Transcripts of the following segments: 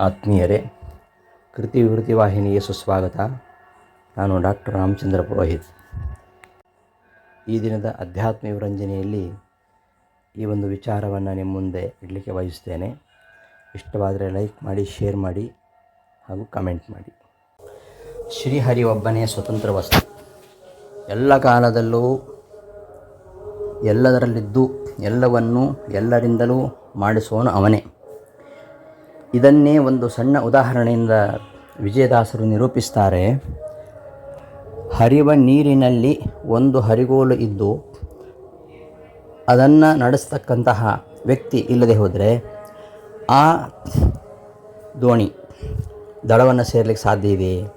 ಆತ್ಮೀಯರೇ, ಕೃತಿ ವಿವೃತಿ ವಾಹಿನಿಗೆ ಸುಸ್ವಾಗತ. ನಾನು ಡಾಕ್ಟರ್ ರಾಮಚಂದ್ರ ಪುರೋಹಿತ್. ಈ ದಿನದ ಅಧ್ಯಾತ್ಮ ವಿರಂಜನೆಯಲ್ಲಿ ಈ ಒಂದು ವಿಚಾರವನ್ನು ನಿಮ್ಮ ಮುಂದೆ ಇಡಲಿಕ್ಕೆ ಬಯಸ್ತೇನೆ ಇಷ್ಟವಾದರೆ ಲೈಕ್ ಮಾಡಿ, ಶೇರ್ ಮಾಡಿ ಹಾಗೂ ಕಮೆಂಟ್ ಮಾಡಿ. ಶ್ರೀಹರಿ ಒಬ್ಬನೇ ಸ್ವತಂತ್ರ ವಸ್ತು. ಎಲ್ಲ ಕಾಲದಲ್ಲೂ ಎಲ್ಲದರಲ್ಲಿದ್ದು ಎಲ್ಲವನ್ನೂ ಎಲ್ಲರಿಂದಲೂ ಮಾಡಿಸುವನು ಅವನೇ. ಇದನ್ನೇ ಒಂದು ಸಣ್ಣ ಉದಾಹರಣೆಯಿಂದ ವಿಜಯದಾಸರು ನಿರೂಪಿಸ್ತಾರೆ. ಹರಿವ ನೀರಿನಲ್ಲಿ ಒಂದು ಹರಿಗೋಲು ಇದ್ದು ಅದನ್ನು ನಡೆಸ್ತಕ್ಕಂತಹ ವ್ಯಕ್ತಿ ಇಲ್ಲದೆ ಹೋದರೆ ಆ ದೋಣಿ ದಡವನ್ನು ಸೇರಲಿಕ್ಕೆ ಸಾಧ್ಯ ಇದೆ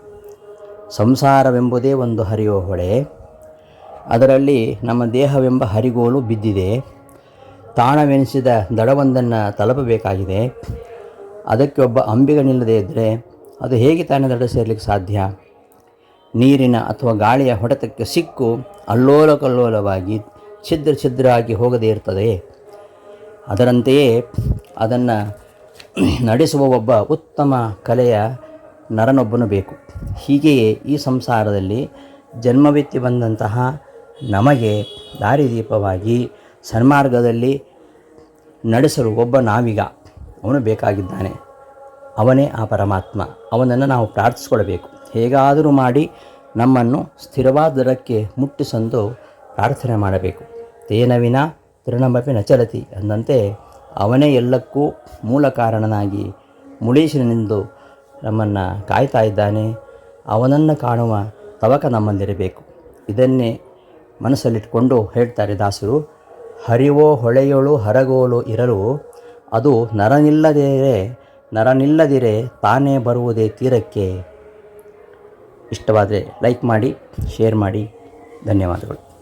ಸಂಸಾರವೆಂಬುದೇ ಒಂದು ಹರಿಯುವ ಹೊಳೆ. ಅದರಲ್ಲಿ ನಮ್ಮ ದೇಹವೆಂಬ ಹರಿಗೋಲು ಬಿದ್ದಿದೆ. ತಾಣವೆನಿಸಿದ ದಡವೊಂದನ್ನು ತಲುಪಬೇಕಾಗಿದೆ. ಅದಕ್ಕೆ ಒಬ್ಬ ಅಂಬಿಗನಿಲ್ಲದೇ ಇದ್ದರೆ ಅದು ಹೇಗೆ ತಾನೇ ದಡ ಸೇರಲಿಕ್ಕೆ ಸಾಧ್ಯ? ನೀರಿನ ಅಥವಾ ಗಾಳಿಯ ಹೊಡೆತಕ್ಕೆ ಸಿಕ್ಕು ಅಲ್ಲೋಲ ಕಲ್ಲೋಲವಾಗಿ ಛಿದ್ರ ಛಿದ್ರ ಹೋಗದೇ ಇರ್ತದೆ. ಅದರಂತೆಯೇ ಅದನ್ನು ನಡೆಸುವ ಒಬ್ಬ ಉತ್ತಮ ಕಲೆಯ ನರನೊಬ್ಬನು ಬೇಕು. ಹೀಗೆಯೇ ಈ ಸಂಸಾರದಲ್ಲಿ ಜನ್ಮವೆತ್ತಿ ಬಂದಂತಹ ನಮಗೆ ದಾರಿದೀಪವಾಗಿ ಸನ್ಮಾರ್ಗದಲ್ಲಿ ನಡೆಸಲು ಒಬ್ಬ ನಾವಿಗ. ಅವನು ಬೇಕಾಗಿದ್ದಾನೆ. ಅವನೇ ಆ ಪರಮಾತ್ಮ. ಅವನನ್ನು ನಾವು ಪ್ರಾರ್ಥಿಸ್ಕೊಳ್ಬೇಕು ಹೇಗಾದರೂ ಮಾಡಿ ನಮ್ಮನ್ನು ಸ್ಥಿರವಾದ ದರಕ್ಕೆ ಮುಟ್ಟಿಸಂದು ಪ್ರಾರ್ಥನೆ ಮಾಡಬೇಕು. ತೇನ ವಿನ ತೃಣಮಪಿ ನಚಲತಿ ಅಂದಂತೆ ಅವನೇ ಎಲ್ಲಕ್ಕೂ ಮೂಲ ಕಾರಣನಾಗಿ ಮುಳೀಶನಿಂದು ನಮ್ಮನ್ನು ಕಾಯ್ತಾ ಇದ್ದಾನೆ. ಅವನನ್ನು ಕಾಣುವ ತವಕ ನಮ್ಮಲ್ಲಿರಬೇಕು. ಇದನ್ನೇ ಮನಸ್ಸಲ್ಲಿಟ್ಟುಕೊಂಡು ಹೇಳ್ತಾರೆ ದಾಸರು, ಹರಿವೋ ಹೊಳೆಯೋಳು ಹರಗೋಲು ಇರಲು ಅದು ನರನಿಲ್ಲದಿರೆ ನರನಿಲ್ಲದಿರೆ ತಾನೇ ಬರುವುದೇ ತೀರಕ್ಕೆ. ಇಷ್ಟವಾದರೆ ಲೈಕ್ ಮಾಡಿ ಶೇರ್ ಮಾಡಿ. ಧನ್ಯವಾದಗಳು.